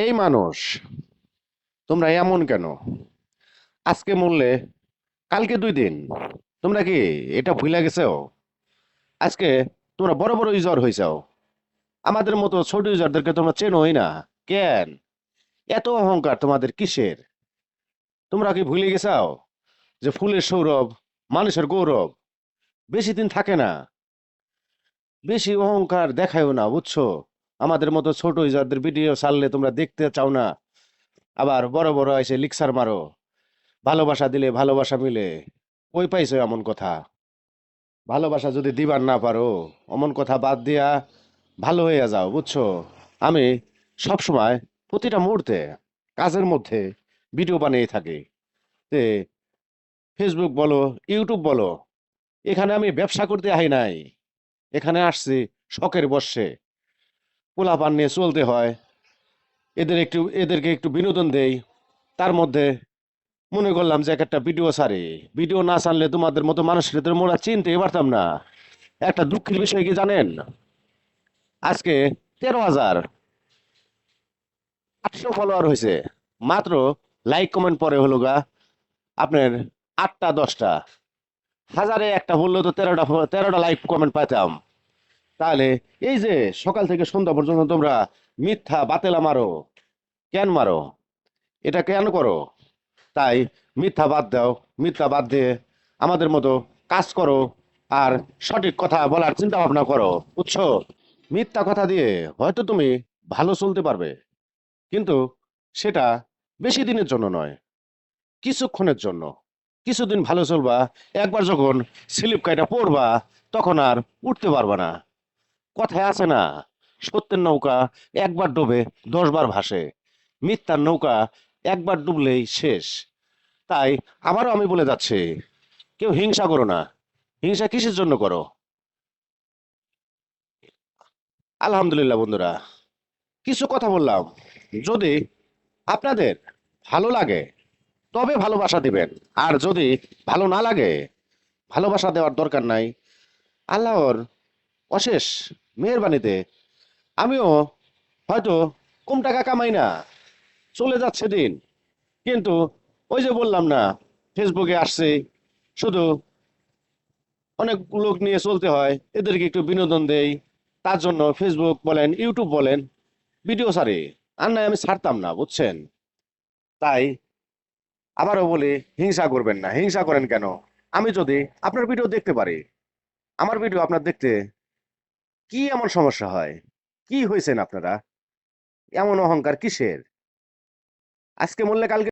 এই মানুষ, তোমরা এমন কেন? আজকে মরলে কালকে দুই দিন, তোমরা কি এটা ভুলে গেছো? আজকে তোমরা বড় বড় ইউজার হয়েছাও। আমাদের মতো ছোট ইউজারদেরকে তোমরা চেনোই না। কেন? এত অহংকার তোমাদের কিসের? তোমরা কি ভুলে গেছাও যে ফুলের সৌরভ মানুষের গৌরব? বেশি দিন থাকে না। বেশি অহংকার দেখায়ও না, বুঝছ? আমাদের মতো ছোট ইউজারদের ভিডিও ছাড়লে তোমরা দেখতে চাও না। আবার বড় বড় এসে লিকসার মারো। ভালোবাসা দিলে ভালোবাসা মিলে। কই পাইছো এমন কথা? ভালোবাসা যদি দিবার না পারো, অমন কথা বাদ দিয়া ভালো হয়ে যাও, বুঝছ? আমি সব সময় প্রতিটা মুহূর্তে কাজের মধ্যে ভিডিও বানিয়ে থাকি। তে ফেসবুক বলো ইউটিউব বলো, এখানে আমি ব্যবসা করতে আহি নাই। এখানে আসছি শখের বর্ষে পোলাপান নিয়ে চলতে হয়। এদের একটু, এদেরকে একটু বিনোদন দেই। তার মধ্যে মনে করলাম যে এক একটা ভিডিও সারে। ভিডিও না ছাড়লে তোমাদের মতো মানুষের তো মোরা চিনতেই পারতাম না। একটা দুঃখের বিষয় কি জানেন? আজকে তেরো হাজার আটশো ফলোয়ার হয়েছে। মাত্র লাইক কমেন্ট পরে হলো গা আপনার আটটা দশটা। হাজারে একটা বললেও তো তেরোটা তেরোটা লাইক কমেন্ট পাইতাম। তাহলে এই যে সকাল থেকে সন্ধ্যা পর্যন্ত তোমরা মিথ্যা বাতেলা মারো। কেন মারো? এটা কেন করো? তাই মিথ্যা বাদ দাও, মিথ্যা বাদ দিয়ে আমাদের মতো কাজ করো আর সঠিক কথা বলার চিন্তা ভাবনা করো। বুঝছ? মিথ্যা কথা দিয়ে হয়তো তুমি ভালো চলতে পারবে, কিন্তু সেটা বেশি দিনের জন্য নয়, কিছুক্ষণের জন্য। কিছুদিন ভালো চলবা, একবার যখন স্লিপ কাইটা পড়বা তখন আর উঠতে পারবা না। কথায় আছে না, সত্যের নৌকা একবার ডুবে দশবার ভাসে, মিথ্যার নৌকা একবার ডুবলেই শেষ। তাই আবারও আমি বলে যাচ্ছি, কেউ হিংসা করো না, হিংসা কিসের জন্য করো? আলহামদুলিল্লাহ বন্ধুরা, কিছু কথা বললাম। যদি আপনাদের ভালো লাগে, তবে ভালোবাসা দিবেন। আর যদি ভালো না লাগে, ভালোবাসা দেওয়ার দরকার নাই। আল্লাহর অশেষ মেহরবানিতে। আমিও হয়তো কম টাকা কামাই না। চলে যাচ্ছে দিন। কিন্তু ওই যে বললাম না, ফেসবুকে আসছে, শুধু অনেক লোক নিয়ে চলতে হয়, এদেরকে একটু বিনোদন দেই। তার জন্য ফেসবুক বলেন, ইউটিউব বলেন, ভিডিও ছাড়ি। আর নয় আমি ছাড়তাম না, বুঝছেন? তাই আবারও বলি, হিংসা করবেন না। হিংসা করেন কেন? আমি যদি আপনার ভিডিও দেখতে পারি, আমার ভিডিও আপনার দেখতে কি এমন সমস্যা হয়? কি হয়েছেন আপনারা? এমন অহংকার কিসের? আজকে মরলে কালকে